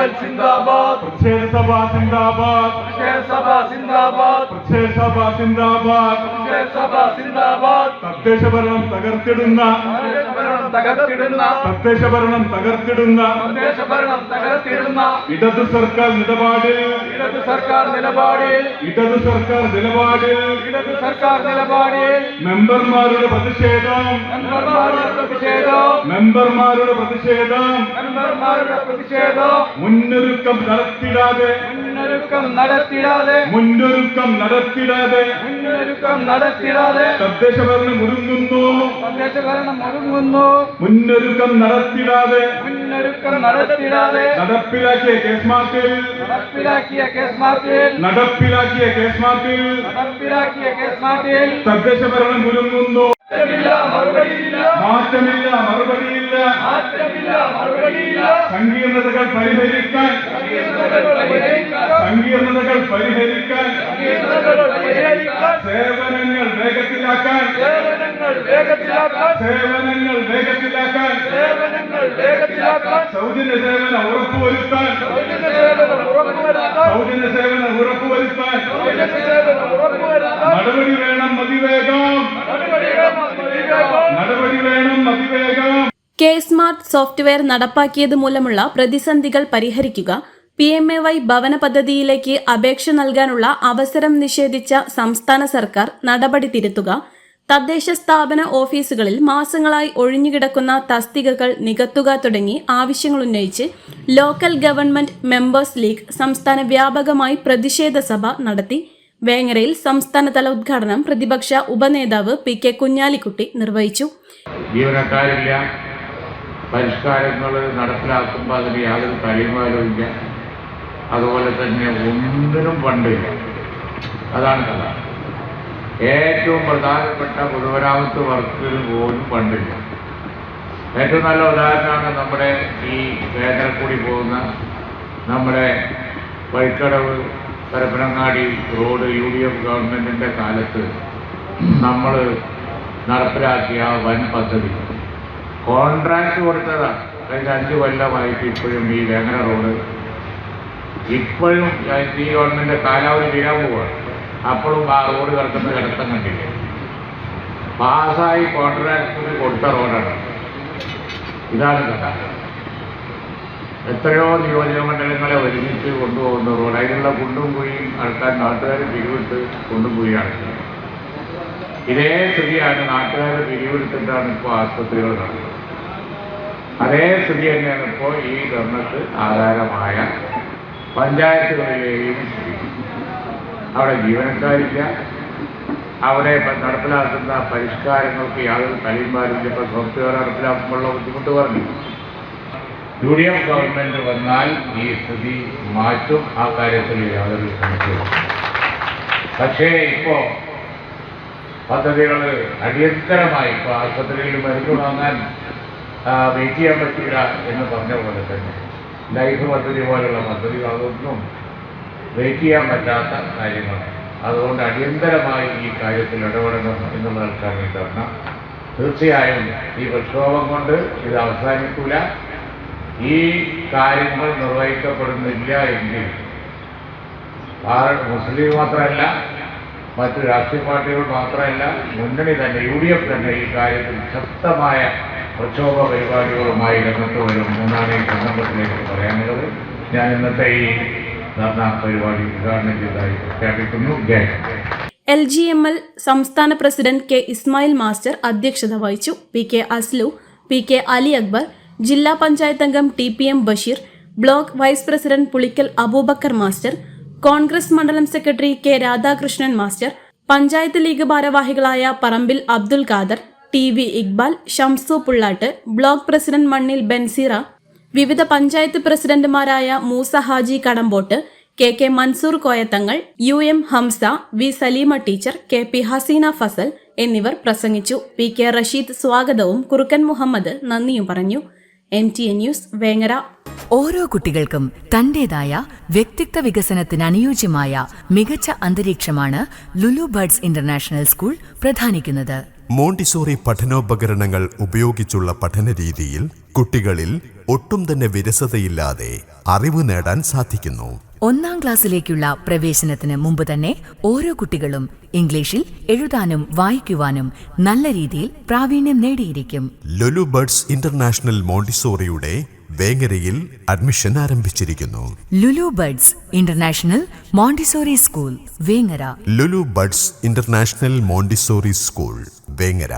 L സിന്ദാബാദ് പ്രതിഷേധ സഭ സിന്ദാബാദ് പ്രതിഷേധ സഭ സിന്ദാബാദ് പ്രതിഷേധ സഭ സിന്ദാബാദ് പ്രതിഷേധ സഭ സിന്ദാബാദ് തദ്ദേശ ഭരണം തകർത്തിടുന്ന. തകർത്തിടുന്ന. തദ്ദേശ ഭരണം തകർത്തിടുന്ന. തദ്ദേശ ഭരണം തകർത്തിടുന്ന. ഇടതു സർക്കാർ നിലപാടിൽ. ഇടത് സർക്കാർ നിലപാടിൽ. ഇടത് സർക്കാർ നിലപാടിൽ. ഇടത് സർക്കാർ നിലപാടിൽ. മെമ്പർമാരുടെ പ്രതിഷേധം. മെമ്പർമാരുടെ പ്രതിഷേധം. മെമ്പർമാരുടെ പ്രതിഷേധം. മെമ്പർമാരുടെ പ്രതിഷേധം. മുന്നൊരുക്കം നടത്തിടാതെ. മുന്നൊരുക്കം നടത്തിടാതെ. മുന്നൊരുക്കം നടത്തിടാതെ. മുന്നൊരുക്കം നടത്തിടാതെ തദ്ദേശ ഭരണം ഒരുങ്ങുന്നു. തദ്ദേശ ഭരണം ഒരുങ്ങുന്നു. മുന്നൊരുക്കം നടത്തിടാതെ മുന്നൊരുക്കം നടത്തിടാതെ നടപ്പിലാക്കിയ കേസ് മാർക്കിൽ നടപ്പിലാക്കിയ കേസ് മാർക്കിൽ നടപ്പിലാക്കിയ കേസ് മാർക്കിൽ നടപ്പിലാക്കിയ കേസ് മാർക്കിൽ തദ്ദേശ ഭരണം ഒരുങ്ങുന്നു. മാറ്റമില്ല മറുപടിയില്ല. മാറ്റമില്ല മറുപടിയില്ല. സങ്കീർണതകൾ പരിഹരിക്കാൻ സങ്കീർണതകൾ പരിഹരിക്കാൻ സങ്കീർണതകൾ പരിഹരിക്കാൻ സേവനങ്ങൾ വേഗത്തിലാക്കാൻ സേവനങ്ങൾ വേഗത്തിലാക്കാൻ സേവനങ്ങൾ വേഗത്തിലാക്കാൻ സേവനങ്ങൾ വേഗത്തിലാക്കാൻ സൗജന്യ സേവനം ഉറപ്പുവരുത്താൻ സൗജന്യ സേവനം ഉറപ്പുവരുത്താൻ സൗജന്യ സേവനം ഉറപ്പുവരുത്താൻ സൗജന്യ സേവനം ഉറപ്പുവരുത്താൻ നടപടി വേണം അതിവേഗം നടപടി വേണം അതിവേഗം നടപടി വേണം അതിവേഗം കെ സ്മാർട്ട് സോഫ്റ്റ്വെയർ നടപ്പാക്കിയത് മൂലമുള്ള പ്രതിസന്ധികൾ പരിഹരിക്കുക പി എം എ വൈ ഭവന പദ്ധതിയിലേക്ക് അപേക്ഷ നൽകാനുള്ള അവസരം നിഷേധിച്ച സംസ്ഥാന സർക്കാർ നടപടി തിരുത്തുക തദ്ദേശ സ്ഥാപന ഓഫീസുകളിൽ മാസങ്ങളായി ഒഴിഞ്ഞുകിടക്കുന്ന തസ്തികകൾ നികത്തുക തുടങ്ങി ആവശ്യങ്ങൾ ഉന്നയിച്ച് ലോക്കൽ ഗവൺമെന്റ് മെമ്പേഴ്സ് ലീഗ് സംസ്ഥാന വ്യാപകമായി പ്രതിഷേധ സഭ നടത്തി. വേങ്ങരയിൽ സംസ്ഥാനതല ഉദ്ഘാടനം പ്രതിപക്ഷ ഉപനേതാവ് പി കെ കുഞ്ഞാലിക്കുട്ടി നിർവഹിച്ചു. പരിഷ്കാരങ്ങൾ നടപ്പിലാക്കുമ്പോൾ അതിന് യാതൊരു കഴിയുമാലുമില്ല അതുപോലെ തന്നെ ഒന്നിനും പണ്ടില്ല. അതാണ് കഥ. ഏറ്റവും പ്രധാനപ്പെട്ട പൊതുമരാമത്ത് വർക്കുകൾ പോലും പണ്ടില്ല. ഏറ്റവും നല്ല ഉദാഹരണമാണ് നമ്മുടെ ഈ വേദനക്കൂടി പോകുന്ന നമ്മുടെ Vazhikkadavu Parappanangadi road U D F ഗവൺമെന്റിന്റെ കാലത്ത് നമ്മൾ നടപ്പിലാക്കിയ വൻ പദ്ധതി. കോൺട്രാക്ട് കൊടുത്തതാണ് കഴിഞ്ഞ അഞ്ച് കൊല്ലമായിട്ട് ഇപ്പോഴും ഈ വേങ്ങര റോഡ് ഇപ്പോഴും ഈ ഗവൺമെന്റ് കാലാവധി തീരാൻ പോവുകയാണ് അപ്പോഴും ആ റോഡ് കിടക്കുന്ന കിടത്തം കണ്ടില്ല? പാസ്സായി കോൺട്രാക്ടറിന് കൊടുത്ത റോഡാണ്. ഇതാണ് കഥ. എത്രയോ നിയോജക മണ്ഡലങ്ങളെ ഒരുമിച്ച് കൊണ്ടുപോകുന്ന റോഡ്. അതിനുള്ള കുണ്ടും കുഴിയും ആൾക്കാർ നാട്ടുകാർ പിരിവിട്ട് കൊണ്ടും കുഴിയാണ് ഇതേ സ്ഥിതിയാണ് നാട്ടുകാർ പിരിവെടുത്തിട്ടാണ് ഇപ്പോൾ ആസ്പത്രികൾ നടക്കുന്നത്. അതേ സ്ഥിതി തന്നെയാണ് ഇപ്പോൾ ഈ ധർമ്മക്ക് ആധാരമായ പഞ്ചായത്തുകളിലെയും അവിടെ ജീവനക്കാരില്ല. അവിടെ നടപ്പിലാക്കുന്ന പരിഷ്കാരങ്ങൾക്ക് യാതൊരു കഴിയുമാരില്ല ഇപ്പോൾ സോഫ്റ്റ്വെയർ നടപ്പിലാക്കുമ്പോഴുള്ള ബുദ്ധിമുട്ട് പറഞ്ഞു യു ഡി എഫ് ഗവൺമെന്റ് വന്നാൽ ഈ സ്ഥിതി മാറ്റും. ആ കാര്യത്തിൽ യാതൊരു സംശയവും പക്ഷേ ഇപ്പോ പദ്ധതികൾ അടിയന്തരമായി ഇപ്പോൾ ആശുപത്രിയിൽ മരുന്ന് വാങ്ങാൻ വെയിറ്റ് ചെയ്യാൻ പറ്റില്ല എന്ന് പറഞ്ഞ പോലെ തന്നെ. ലൈഫ് പദ്ധതി പോലുള്ള പദ്ധതി അതൊന്നും വെയിറ്റ് ചെയ്യാൻ പറ്റാത്ത കാര്യങ്ങളാണ്. അതുകൊണ്ട് അടിയന്തരമായി ഈ കാര്യത്തിൽ ഇടപെടണം എന്നുള്ളവർക്കാണ് ഈ ധർണ തീർച്ചയായും ഈ പ്രക്ഷോഭം കൊണ്ട് ഇത് അവസാനിക്കൂല. ഈ കാര്യങ്ങൾ നിർവഹിക്കപ്പെടുന്നില്ല എങ്കിൽ മുസ്ലിം മാത്രമല്ല മറ്റു രാഷ്ട്രീയ പാർട്ടികൾ മാത്രമല്ല മുന്നണി തന്നെ യു ഡി എഫ് തന്നെ ഈ കാര്യത്തിൽ ശക്തമായ പ്രക്ഷോഭ പരിപാടികളുമായി രംഗത്ത് വരും. എന്നാണ് ഈ സന്ദർഭത്തിലേക്ക് പറയാനുള്ളത്. ഞാൻ ഇന്നത്തെ ഈ ധർണ പരിപാടി ഉദ്ഘാടനം ചെയ്തതായി പ്രഖ്യാപിക്കുന്നു. എൽ ജി എം എൽ സംസ്ഥാന പ്രസിഡന്റ് കെ ഇസ്മായിൽ മാസ്റ്റർ അധ്യക്ഷത വഹിച്ചു. P K Aslu P K Ali Akbar ജില്ലാ പഞ്ചായത്ത് അംഗം T P M Basheer block vice president Pulikkal Abubakar master Congress മണ്ഡലം secretary K Radhakrishnan master panchayat league ഭാരവാഹികളായ Parambil Abdul Khader T V Iqbal Shamsu Pullat block president Mannil Banseera വിവിധ പഞ്ചായത്ത് പ്രസിഡന്റുമാരായ Moosa Haji Kadampot K K Mansoor Koyathangal U M Hamsa V Saleema teacher K P Haseena Fasal എന്നിവർ പ്രസംഗിച്ചു. P K Rasheed സ്വാഗതവും കുറുക്കൻ മുഹമ്മദ് നന്ദിയും പറഞ്ഞു. M T A news Vengara. ഓരോ കുട്ടികൾക്കും തന്റേതായ വ്യക്തിത്വ വികസനത്തിന് അനുയോജ്യമായ മികച്ച അന്തരീക്ഷമാണ് ലുലു ബർഡ്സ് ഇന്റർനാഷണൽ സ്കൂൾ പ്രധാനിക്കുന്നത്. മോണ്ടിസോറി പഠനോപകരണങ്ങൾ ഉപയോഗിച്ചുള്ള പഠനരീതിയിൽ കുട്ടികളിൽ ഒട്ടും തന്നെ വിരസതയില്ലാതെ അറിവ് നേടാൻ സാധിക്കുന്നു. ഒന്നാം ക്ലാസ്സിലേക്കുള്ള പ്രവേശനത്തിന് മുമ്പ് തന്നെ ഓരോ കുട്ടികളും ഇംഗ്ലീഷിൽ എഴുതാനും വായിക്കുവാനും നല്ല രീതിയിൽ പ്രാവീണ്യം നേടിയിരിക്കും. ലുലു ബർഡ്സ് ഇന്റർനാഷണൽ മോണ്ടിസോറിയുടെ വേങ്ങരയിൽ അഡ്മിഷൻ ആരംഭിച്ചിരിക്കുന്നു. Lulu buds international Montessori school Vengara. Lulu buds international Montessori school Vengara.